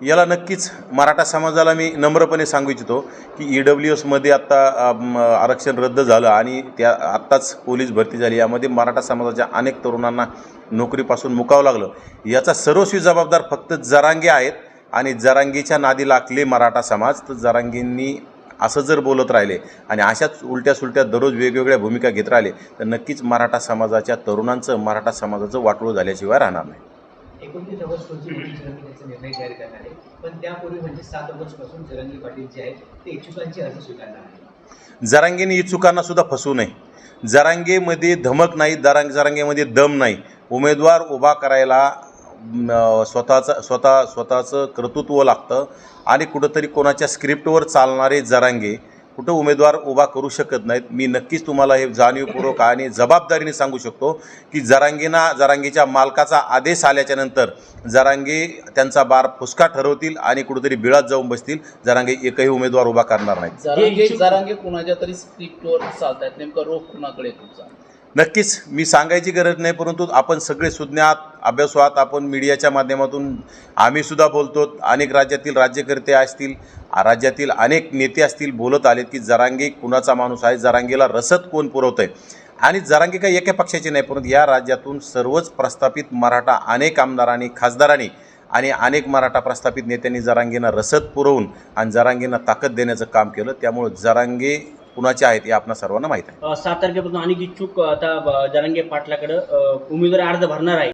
याला नक्कीच मराठा समाजाला मी नम्रपणे सांगू इच्छितो की ई डब्ल्यू एसमध्ये आत्ता आरक्षण रद्द झालं आणि त्या आत्ताच पोलीस भरती झाली. यामध्ये मराठा समाजाच्या अनेक तरुणांना नोकरीपासून मुकावं लागलं. याचा सर्वस्वी जबाबदार फक्त जरांगे आहेत आणि जरांगीच्या नादी लागले मराठा समाज. तर जरांगींनी असं जर बोलत राहिले आणि अशाच उलट्या सुलट्या दररोज वेगवेगळ्या भूमिका घेत राहिले तर नक्कीच मराठा समाजाच्या तरुणांचं मराठा समाजाचं वाटोळं झाल्याशिवाय राहणार नाही. एकोणतीस ऑगस्ट रोजी मोदी जरंगीचा निर्णय जाहीर करणार आहे. पण त्यापूर्वी म्हणजे सात ऑगस्टपासून जरंगी पाटील जे आहेत ते इच्छुकांची अर्ज स्वीकारणार आहे जरांगेने इच्छुकांना सुद्धा फसू नये. जरांगेमध्ये धमक नाही दरांग जरांगेमध्ये दम नाही. उमेदवार उभा करायला स्वतःचं स्वतः स्वतःचं कर्तृत्व लागतं. आणि कुठंतरी कोणाच्या स्क्रिप्टवर चालणारे जरांगे कुठं उमेदवार उभा करू शकत नाहीत. मी नक्कीच तुम्हाला हे जाणीवपूर्वक आणि जबाबदारीने सांगू शकतो की जरांगीना जरांगीच्या मालकाचा आदेश आल्याच्यानंतर त्यांचा बार फुसका ठरवतील आणि कुठेतरी बिळात जाऊन बसतील. जरांगे एकही उमेदवार उभा करणार नाहीत. जरांगे कुणाच्या तरी स्क्रिप्टवर चालतात नेमकं रोख कुणाकडे तुमचा? नक्कीच मी सांगायची गरज नाही परंतु आपण सगळे सुज्ञात अभ्यासू आपण मीडियाच्या माध्यमातून आम्ही सुद्धा बोलतो. अनेक राज्यातील राज्यकर्ते असतील राज्यातील अनेक नेते असतील बोलत आलेत की जरांगी कुणाचा माणूस आहे जरांगीला रसद कोण पुरवतं आहे आणि जरांगी काही एका पक्षाची नाही परंतु या राज्यातून सर्वच प्रस्थापित मराठा अनेक आमदारांनी खासदारांनी आणि अनेक मराठा प्रस्थापित नेत्यांनी जरांगींना रसद पुरवून आणि जरांगींना ताकद देण्याचं काम केलं. त्यामुळं जरांगी कुणाच्या आहेत हे आपणा सर्वांना माहीत आहे. सात तारखेपासून अनेक इच्छुक आता ब- जरांगे पाटलाकडे उमेदवारी अर्ज भरणार आहे.